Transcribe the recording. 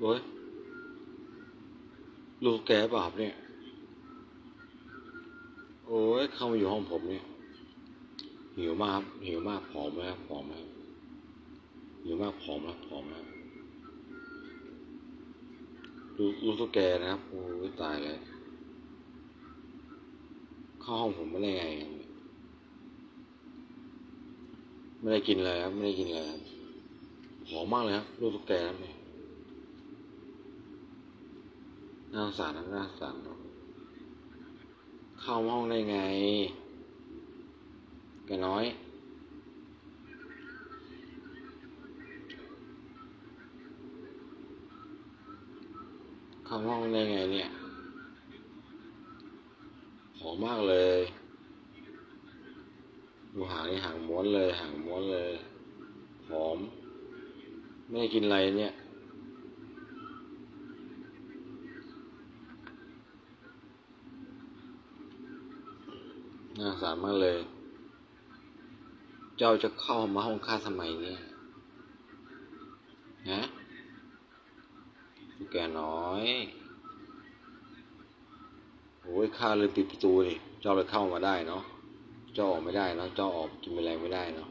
โอ้ยลูกแกเปล่าครับเนี่ย โอ้ยเข้ามาอยู่ห้องผมเนี่ย หิวมากหิวมากผอมแล้วผอมแล้วหิวมากผอมแล้วผอมแล้วดูลูกตุ๊กแกนะครับโอ้ยตายเลยเข้าห้องผมไม่ได้ไงไม่ได้กินเลยครับไม่ได้กินเลยครับผอมมากเลยครับลูกตุ๊กแกครับเนี่ย น่าสารนะน่าสารเนอะเข้าห้องได้ไงแกน้อย เข้าห้องได้ไงเนี่ยหอมมากเลยดูหางนี่หางม้วนเลยหางม้วนเลยหอม ไม่ได้กินอะไรเนี่ย น่าสามารมากเลย เจ้าจะเข้ามาห้องข้าทำไมเนี่ยฮะแกน้อยโอ้ยข้าเลยปิดประตูนี่เจ้าเลยเข้ามาได้เนาะ เจ้าออกไม่ได้เนาะ เจ้าออกกินอะไรไม่ได้เนาะ